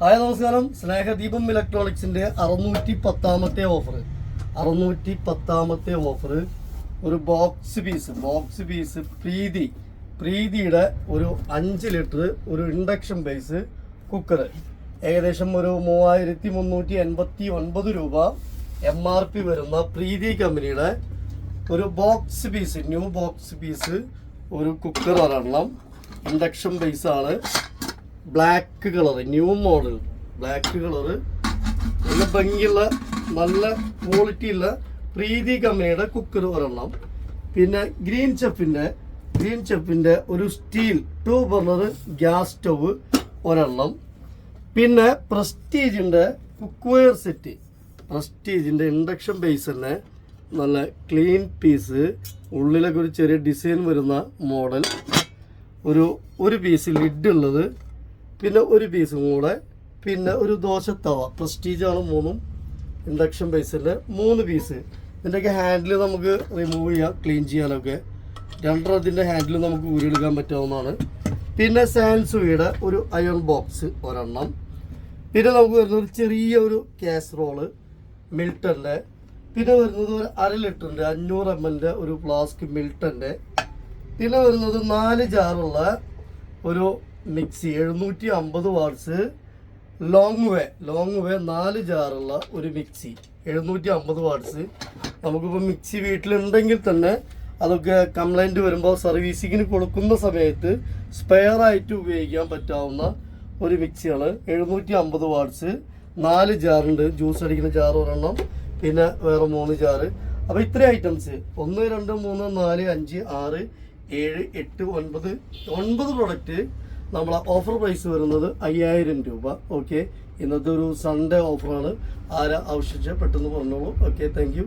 Hi നമസ്കാരം. സ്നേഹദീപം ഇലക്ട്രോണിക്സിന്റെ അറുന്നൂറ്റി പത്താമത്തെ ഓഫർ അറുന്നൂറ്റി പത്താമത്തെ ഓഫർ ഒരു box piece box piece Preethi. പ്രീതിയുടെ ഒരു അഞ്ച് ലിറ്റർ ഒരു ഇൻഡക്ഷൻ ബേസ് കുക്കർ ഏകദേശം ഒരു മൂവായിരത്തി മുന്നൂറ്റി എൺപത്തി ഒൻപത് രൂപ എം ആർ പി വരുന്ന പ്രീതി കമ്പനിയുടെ ഒരു box piece new box piece ഒരു കുക്കർ ഒരെണ്ണം ഇൻഡക്ഷൻ ബേസ് ആണ്. Black colour new model black colour നല്ല ഭംഗിയുള്ള നല്ല ക്വാളിറ്റി ഉള്ള പ്രീതി കമ്പനിയുടെ കുക്കർ ഒരെണ്ണം. പിന്നെ ഗ്രീൻ ചെഫിന്റെ ഗ്രീൻ ചെഫിന്റെ ഒരു steel two burner gas stove ഒരെണ്ണം. പിന്നെ പ്രസ്റ്റീജിന്റെ കുക്ക്വെയർ സെറ്റ് പ്രസ്റ്റീജിന്റെ ഇൻഡക്ഷൻ ബേസ് തന്നെ നല്ല ക്ലീൻ പീസ് ഉള്ളിലൊക്കെ ഒരു ചെറിയ ഡിസൈൻ വരുന്ന മോഡൽ ഒരു ഒരു പീസ് ലിഡ് ഉള്ളത് പിന്നെ ഒരു പീസും കൂടെ പിന്നെ ഒരു ദോശ ദോശത്തവ പ്രസ്റ്റീജാണ് മൂന്നും. ഇൻഡക്ഷൻ ബേസിന്റെ മൂന്ന് പീസ് ഇതിന്റെയൊക്കെ ഹാൻഡിൽ നമുക്ക് റിമൂവ് ചെയ്യാം ക്ലീൻ ചെയ്യാനൊക്കെ. രണ്ടെണ്ണത്തിന്റെ ഹാൻഡിൽ നമുക്ക് ഊരിയെടുക്കാൻ പറ്റാവുന്നതാണ്. പിന്നെ സാൻസുയുടെ ഒരു അയൺ ബോക്സ് ഒരെണ്ണം. പിന്നെ നമുക്ക് വരുന്നത് ഒരു ചെറിയ ഒരു കാസറോൾ മിൽട്ടന്റെ പിന്നെ വരുന്നത് ഒരു അര ലിറ്ററിന്റെ അഞ്ഞൂറ് എം എല്ലിന്റെ ഒരു ഫ്ലാസ്ക് മിൽട്ടന്റെ പിന്നെ വരുന്നത് നാല് ജാറുള്ള ഒരു മിക്സി എഴുന്നൂറ്റി അമ്പത് watts long way long way നാല് ജാറുള്ള ഒരു മിക്സി. എഴുന്നൂറ്റി അമ്പത് വാട്ട്സ് നമുക്കിപ്പോൾ മിക്സി വീട്ടിലുണ്ടെങ്കിൽ തന്നെ അതൊക്കെ കംപ്ലൈന്റ് വരുമ്പോൾ സർവീസിങ്ങിന് കൊടുക്കുന്ന സമയത്ത് സ്പെയർ ആയിട്ട് ഉപയോഗിക്കാൻ പറ്റാവുന്ന ഒരു മിക്സിയാണ് എഴുന്നൂറ്റി അമ്പത് വാട്ട്സ് നാല് ജാറുണ്ട് ജ്യൂസ് അടിക്കുന്ന ജാർ ഒരെണ്ണം പിന്നെ വേറെ മൂന്ന് ജാറ് അപ്പോൾ ഇത്രയും ഐറ്റംസ് ഒന്ന് രണ്ട് മൂന്ന് നാല് അഞ്ച് ആറ് ഏഴ് എട്ട് ഒൻപത്. ഒൻപത് പ്രൊഡക്റ്റ് നമ്മളെ ഓഫർ പ്രൈസ് വരുന്നത് അയ്യായിരം രൂപ. ഓക്കെ ഇന്നത്തെ ഒരു സൺഡേ ഓഫറാണ് ആരാ ആവശ്യിച്ച് പെട്ടെന്ന് പറഞ്ഞോളൂ. Okay thank